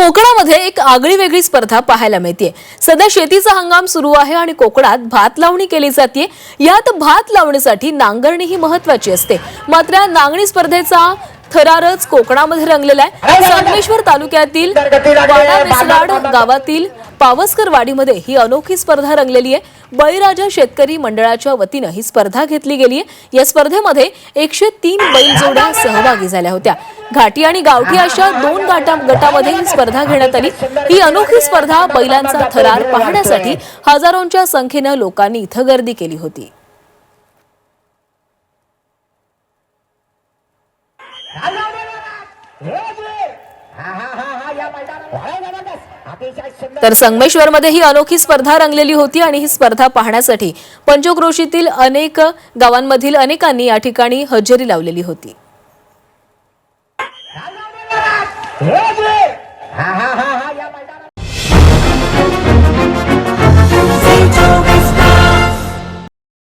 कोकणामध्ये एक आगळी वेगळी स्पर्धा पाहायला मिळते सध्या शेतीचा हंगाम सुरू आहे आणि कोकणात भात लावणी केली जाते यात भात लावणीसाठी नांगरणी ही महत्वाची असते. मात्र या नांगणी स्पर्धेचा थरारच कोकणामध्ये रंगलेला आहे. संगमेश्वर तालुक्यातील गावातील पावसकर वाडीमध्ये ही अनोखी स्पर्धा रंगलेली आहे. बळीराजा शेतकरी मंडळाच्या वतीनं ही स्पर्धा घेतली गेली आहे या स्पर्धेमध्ये एकशे तीन बैल जोड्या सहभागी झाल्या होत्या. घाटी आणि गावठी अशा दोन गाटा गटामध्ये ही स्पर्धा घेण्यात आली. ही अनोखी स्पर्धा बैलांचा थरार पाहण्यासाठी हजारोंच्या संख्येनं लोकांनी इथं गर्दी केली होती. तर संगमेश्वरमध्ये ही अनोखी स्पर्धा रंगलेली होती आणि ही स्पर्धा पाहण्यासाठी पंचक्रोशीतील अनेक गावांमधील अनेकांनी या ठिकाणी हजेरी लावलेली होती. हे जे